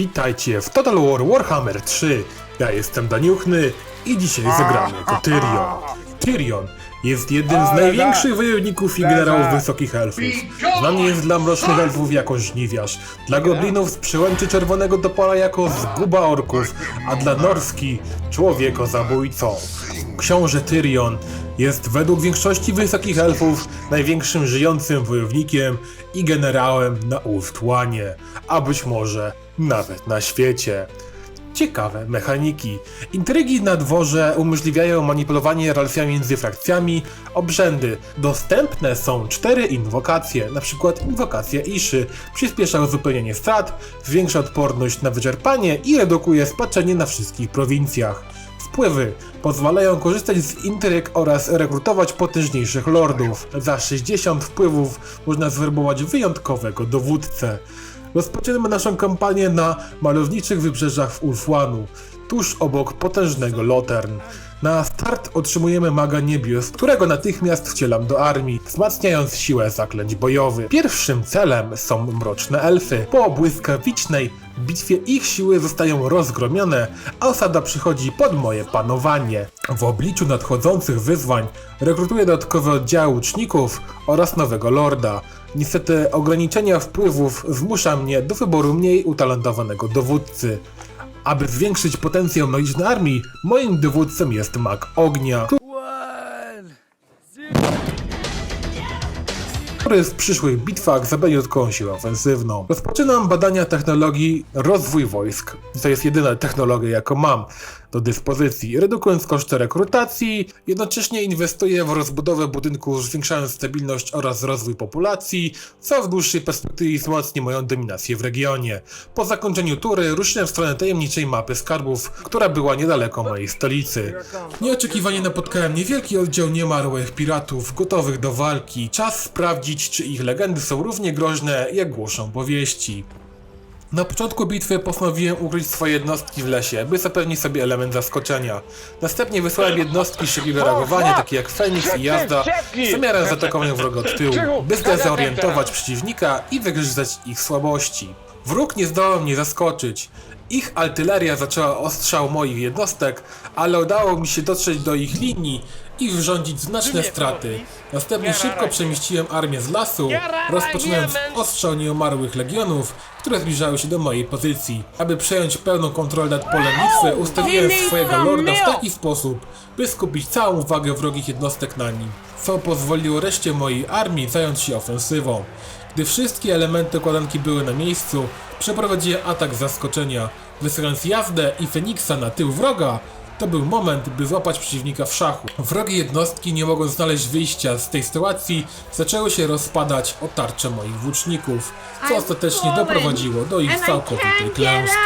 Witajcie w Total War Warhammer 3. Ja jestem Daniuchny i dzisiaj zagramy jako Tyrion. Tyrion jest jednym z największych wojowników i generałów wysokich elfów. Znany jest dla mrocznych elfów jako żniwiarz, dla goblinów z przełęczy czerwonego topola jako zguba orków, a dla norski człowieko zabójcą. Książę Tyrion jest według większości wysokich elfów największym żyjącym wojownikiem i generałem na Ulftłanie, a być może nawet na świecie. Ciekawe mechaniki. Intrygi na dworze umożliwiają manipulowanie relacjami między frakcjami, obrzędy. Dostępne są cztery inwokacje, np. inwokacja Iszy. Przyspiesza uzupełnienie strat, zwiększa odporność na wyczerpanie i redukuje spaczenie na wszystkich prowincjach. Wpływy pozwalają korzystać z intryg oraz rekrutować potężniejszych lordów. Za 60 wpływów można zwerbować wyjątkowego dowódcę. Rozpoczynamy naszą kampanię na malowniczych wybrzeżach w Ulfłanu, tuż obok potężnego Lotern. Na start otrzymujemy maga niebios, którego natychmiast wcielam do armii, wzmacniając siłę zaklęć bojowych. Pierwszym celem są mroczne elfy. Po błyskawicznej bitwie ich siły zostają rozgromione, a osada przychodzi pod moje panowanie. W obliczu nadchodzących wyzwań rekrutuję dodatkowe oddziały łuczników oraz nowego lorda. Niestety ograniczenia wpływów zmusza mnie do wyboru mniej utalentowanego dowódcy. Aby zwiększyć potencjał magicznej armii, moim dowódcą jest mag ognia, który w przyszłych bitwach zabędzie dodatkową siłę ofensywną. Rozpoczynam badania technologii rozwój wojsk. To jest jedyna technologia, jaką mam do dyspozycji, redukując koszty rekrutacji, jednocześnie inwestuję w rozbudowę budynków, zwiększając stabilność oraz rozwój populacji, co w dłuższej perspektywie wzmocni moją dominację w regionie. Po zakończeniu tury ruszyłem w stronę tajemniczej mapy skarbów, która była niedaleko mojej stolicy. Nieoczekiwanie napotkałem niewielki oddział niemarłych piratów, gotowych do walki. Czas sprawdzić, czy ich legendy są równie groźne, jak głoszą powieści. Na początku bitwy postanowiłem ukryć swoje jednostki w lesie, by zapewnić sobie element zaskoczenia. Następnie wysłałem jednostki szybkiego reagowania, takie jak Feniks i Jazda, z zamiarem zaatakowania wroga od tyłu, by zdezorientować przeciwnika i wygrzać ich słabości. Wróg nie zdołał mnie zaskoczyć. Ich artyleria zaczęła ostrzał moich jednostek, ale udało mi się dotrzeć do ich linii i wyrządzić znaczne straty. Następnie szybko przemieściłem armię z lasu, rozpoczynając ostrzał nieumarłych legionów, które zbliżały się do mojej pozycji. Aby przejąć pełną kontrolę nad polem bitwy, ustawiłem swojego lorda w taki sposób, by skupić całą uwagę wrogich jednostek na nim, co pozwoliło reszcie mojej armii zająć się ofensywą. Gdy wszystkie elementy układanki były na miejscu, przeprowadziłem atak zaskoczenia, wysyłając jazdę i Feniksa na tył wroga, to był moment, by złapać przeciwnika w szachu. Wrogie jednostki, nie mogąc znaleźć wyjścia z tej sytuacji, zaczęły się rozpadać o tarcze moich włóczników, co ostatecznie doprowadziło do ich całkowitej klęski.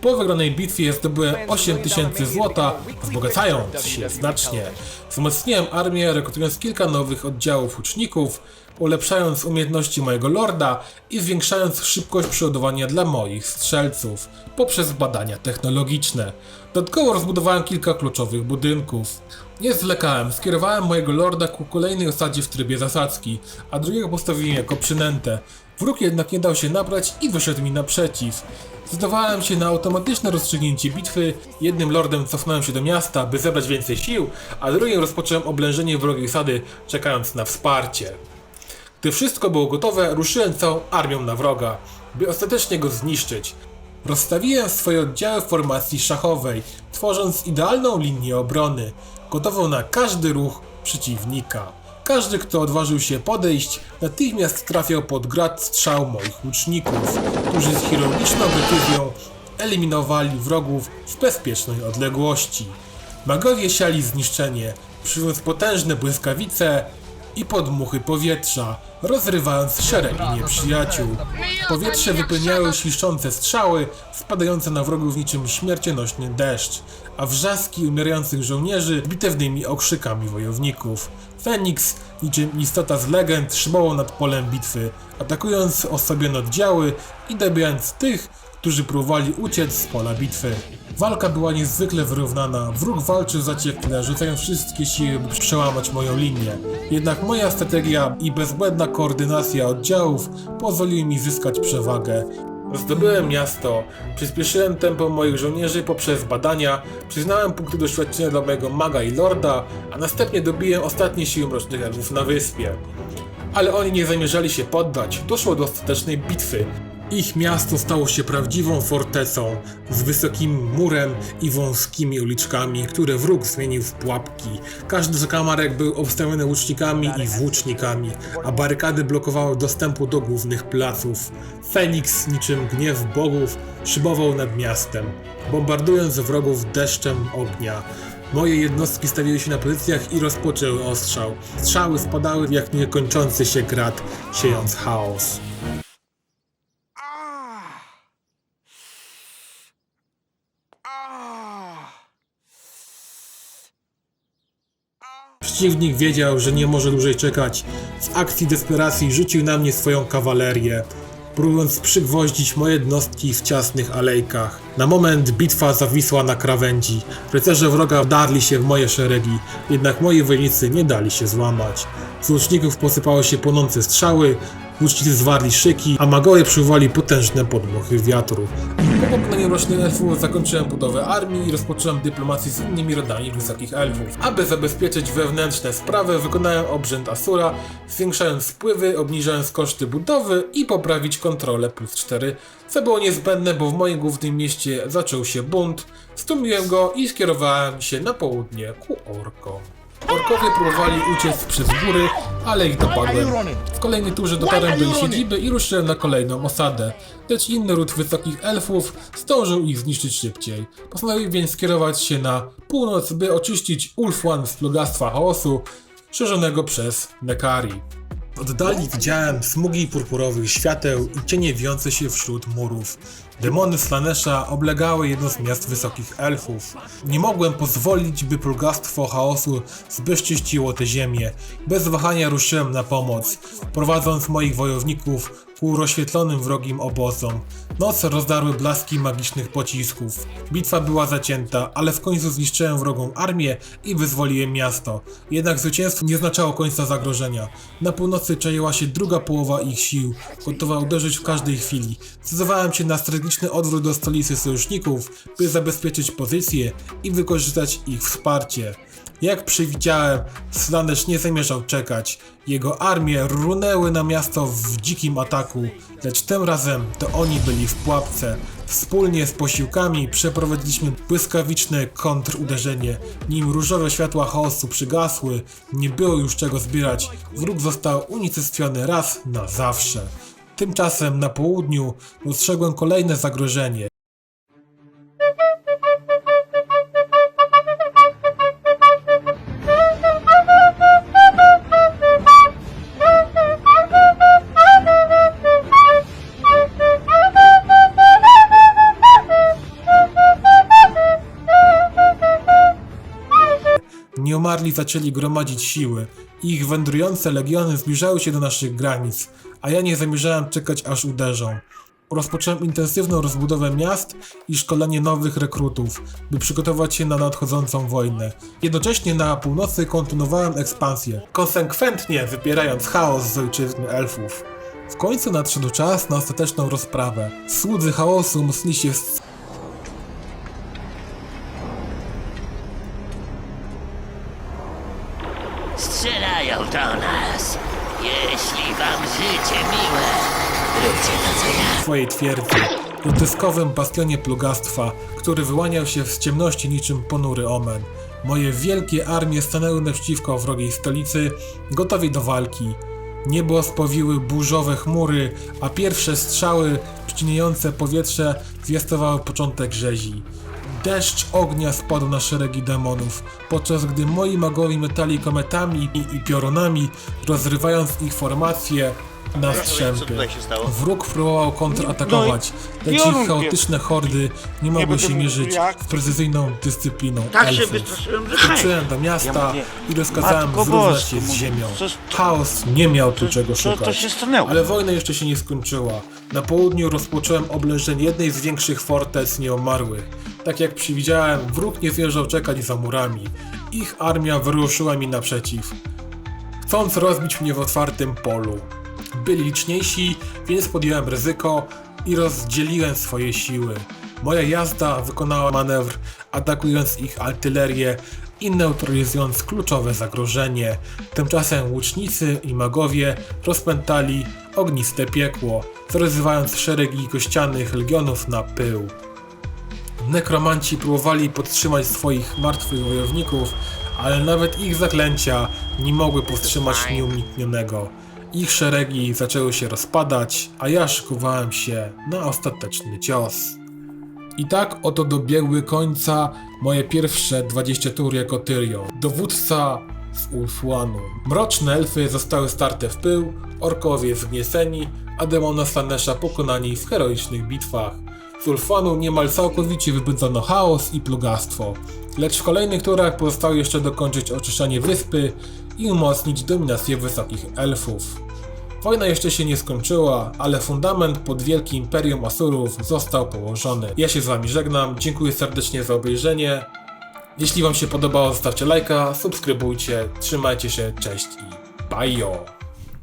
Po wygranej bitwie zdobyłem 8000 złota, wzbogacając się znacznie. Wzmocniłem armię, rekrutując kilka nowych oddziałów łuczników, ulepszając umiejętności mojego lorda i zwiększając szybkość przeładowania dla moich strzelców poprzez badania technologiczne. Dodatkowo rozbudowałem kilka kluczowych budynków. Nie zwlekałem, skierowałem mojego lorda ku kolejnej osadzie w trybie zasadzki, a drugiego postawiłem jako przynętę. Wróg jednak nie dał się nabrać i wyszedł mi naprzeciw. Zdecydowałem się na automatyczne rozstrzygnięcie bitwy. Jednym lordem cofnąłem się do miasta, by zebrać więcej sił, a drugim rozpocząłem oblężenie wrogiej sady, czekając na wsparcie. Gdy wszystko było gotowe, ruszyłem całą armią na wroga, by ostatecznie go zniszczyć. Rozstawiłem swoje oddziały w formacji szachowej, tworząc idealną linię obrony, gotową na każdy ruch przeciwnika. Każdy, kto odważył się podejść, natychmiast trafiał pod grad strzał moich łuczników, którzy z chirurgiczną decyzją eliminowali wrogów z bezpiecznej odległości. Magowie siali zniszczenie, przyjmując potężne błyskawice i podmuchy powietrza, rozrywając szeregi nieprzyjaciół. W powietrze wypełniały świszczące strzały, spadające na wrogów niczym śmiercionośny deszcz, a wrzaski umierających żołnierzy bitewnymi okrzykami wojowników. Feniks, niczym istota z legend, szmował nad polem bitwy, atakując osobione oddziały i dobijając tych, którzy próbowali uciec z pola bitwy. Walka była niezwykle wyrównana, wróg walczył zaciekle, rzucając wszystkie siły, by przełamać moją linię. Jednak moja strategia i bezbłędna koordynacja oddziałów pozwoliły mi zyskać przewagę. Zdobyłem miasto, przyspieszyłem tempo moich żołnierzy poprzez badania, przyznałem punkty doświadczenia dla mojego maga i lorda, a następnie dobiłem ostatnie siły mrocznych elfów na wyspie. Ale oni nie zamierzali się poddać, doszło do ostatecznej bitwy. Ich miasto stało się prawdziwą fortecą, z wysokim murem i wąskimi uliczkami, które wróg zmienił w pułapki. Każdy zakamarek był obstawiony łucznikami i włócznikami, a barykady blokowały dostępu do głównych placów. Feniks, niczym gniew bogów, szybował nad miastem, bombardując wrogów deszczem ognia. Moje jednostki stawiły się na pozycjach i rozpoczęły ostrzał. Strzały spadały jak niekończący się grat, siejąc chaos. Przeciwnik wiedział, że nie może dłużej czekać. W akcji desperacji rzucił na mnie swoją kawalerię, próbując przygwoździć moje jednostki w ciasnych alejkach. Na moment bitwa zawisła na krawędzi. Rycerze wroga wdarli się w moje szeregi, jednak moi wojownicy nie dali się złamać. Z łuczników posypały się płonące strzały, łucznicy zwarli szyki, a magowie przywołali potężne podmuchy wiatru. Po pokonaniu rocznych elfów zakończyłem budowę armii i rozpocząłem dyplomację z innymi rodami wysokich elfów. Aby zabezpieczyć wewnętrzne sprawy, wykonałem obrzęd Asura, zwiększając wpływy, obniżając koszty budowy i poprawić kontrolę plus 4, co było niezbędne, bo w moim głównym mieście zaczął się bunt, stłumiłem go i skierowałem się na południe ku orkom. Orkowie próbowali uciec przez góry, ale ich dopadłem. W kolejnej turze dotarłem do ich siedziby i ruszyłem na kolejną osadę, lecz inny ród wysokich elfów zdążył ich zniszczyć szybciej. Postanowił więc skierować się na północ, by oczyścić Ulfwan z plugastwa chaosu szerzonego przez Nekari. Oddali widziałem smugi purpurowych świateł i cienie wijące się wśród murów. Demony Slanesha oblegały jedno z miast wysokich elfów. Nie mogłem pozwolić, by plugastwo chaosu zbezczyściło tę ziemię. Bez wahania ruszyłem na pomoc, prowadząc moich wojowników ku rozświetlonym wrogim obozom. Noc rozdarły blaski magicznych pocisków. Bitwa była zacięta, ale w końcu zniszczyłem wrogą armię i wyzwoliłem miasto. Jednak zwycięstwo nie oznaczało końca zagrożenia. Na północy czaiła się druga połowa ich sił, gotowa uderzyć w każdej chwili. Zdecydowałem się na strategiczny odwrót do stolicy sojuszników, by zabezpieczyć pozycję i wykorzystać ich wsparcie. Jak przewidziałem, Slanesh nie zamierzał czekać. Jego armie runęły na miasto w dzikim ataku, lecz tym razem to oni byli w pułapce. Wspólnie z posiłkami przeprowadziliśmy błyskawiczne kontruderzenie. Nim różowe światła chaosu przygasły, nie było już czego zbierać. Wróg został unicestwiony raz na zawsze. Tymczasem na południu dostrzegłem kolejne zagrożenie. Zaczęli gromadzić siły. Ich wędrujące legiony zbliżały się do naszych granic, a ja nie zamierzałem czekać aż uderzą. Rozpocząłem intensywną rozbudowę miast i szkolenie nowych rekrutów, by przygotować się na nadchodzącą wojnę. Jednocześnie na północy kontynuowałem ekspansję, konsekwentnie wypierając chaos z ojczyzny elfów. W końcu nadszedł czas na ostateczną rozprawę. Słudzy chaosu mocni się w Strzelają do nas. Jeśli wam życie miłe, ja. swojej twierdzy, groteskowych bastionie plugastwa, który wyłaniał się z ciemności niczym ponury omen. Moje wielkie armie stanęły naprzeciwko wrogiej stolicy, gotowi do walki. Niebo spowiły burzowe chmury, a pierwsze strzały przycinające powietrze zwiastowały początek rzezi. Deszcz ognia spadł na szeregi demonów, podczas gdy moi magowie metali kometami i, i piorunami, rozrywając ich formacje na strzępy. Wróg próbował kontratakować, lecz ich piorunkiem. chaotyczne hordy nie mogły się mierzyć z precyzyjną dyscypliną Tak elfów. Wróciłem do miasta i rozkazałem zrównać się z ziemią. Chaos nie miał tu czego szukać. Ale wojna jeszcze się nie skończyła. Na południu rozpocząłem oblężenie jednej z większych fortec nieumarłych. Tak jak przewidziałem, wróg nie zwierzał czekać za murami. Ich armia wyruszyła mi naprzeciw chcąc rozbić mnie w otwartym polu. Byli liczniejsi, więc podjąłem ryzyko, i rozdzieliłem swoje siły. Moja jazda wykonała manewr, atakując ich artylerię i neutralizując kluczowe zagrożenie. Tymczasem łucznicy i magowie rozpętali ogniste piekło, zrezywając szeregi kościanych legionów na pył. Nekromanci próbowali podtrzymać swoich martwych wojowników, ale nawet ich zaklęcia nie mogły powstrzymać nieuniknionego. Ich szeregi zaczęły się rozpadać, a ja szykowałem się na ostateczny cios. I tak oto dobiegły końca moje pierwsze 20 tur jako Tyrion, dowódca z Ulfłanu. Mroczne elfy zostały starte w pył, orkowie zgnieceni, a demona Stanesza pokonani w heroicznych bitwach. Z Ulfłanu niemal całkowicie wybudzono chaos i plugastwo, lecz w kolejnych turach pozostało jeszcze dokończyć oczyszczanie wyspy i umocnić dominację wysokich elfów. Wojna jeszcze się nie skończyła, ale fundament pod wielkim imperium Asurów został położony. Ja się z wami żegnam, dziękuję serdecznie za obejrzenie. Jeśli wam się podobało, zostawcie lajka, subskrybujcie, trzymajcie się, cześć i bajo!